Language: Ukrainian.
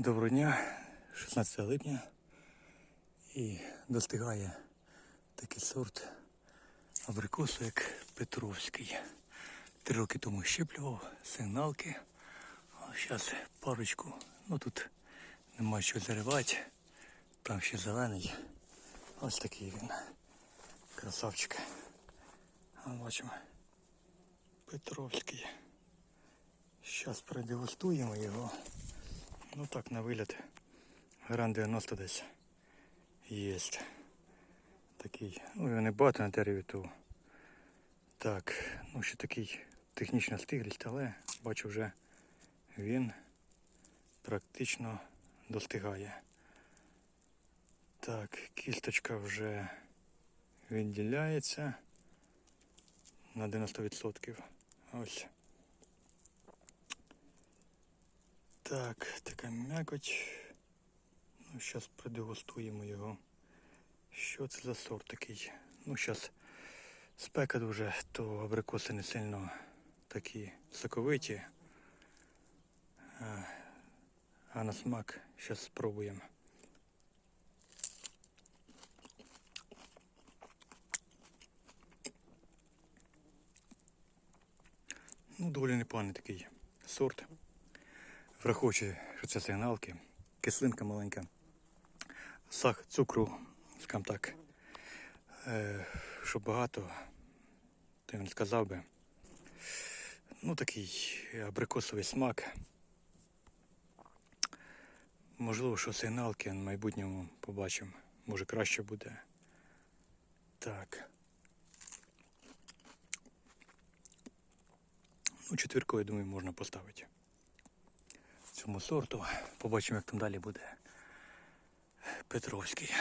Доброго дня, 16 липня. І достигає такий сорт абрикосу, як Петровський. Три роки тому щеплював сигналки. Зараз парочку. Ну тут нема що заривати. Там ще зелений. Ось такий він. Красавчик. Бачимо. Петровський. Зараз продегустуємо його. Ну так, на вигляд. Гран 90 десь. Єсть. Такий. Ну його не багато на дереві то. Так, ну ще такий технічна стиглість, але бачу вже він практично достигає. Так, кісточка вже відділяється на 90%. Ось. Так, така м'якоть. Ну, зараз продегустуємо його. Що це за сорт такий? Ну, зараз спека дуже, то абрикоси не сильно такі соковиті. А, а на смак зараз спробуємо. Ну, доволі непоганий такий сорт. Враховуючи, що це сигналки, кислинка маленька, сах, цукру, скажімо так, е, що багато, то я не сказав би. Ну, такий абрикосовий смак. Можливо, що сигналки в майбутньому побачимо. Може краще буде. Так. Ну, четвірку, я думаю, можна поставити цьому сорту. Побачимо, як там далі буде Петровський.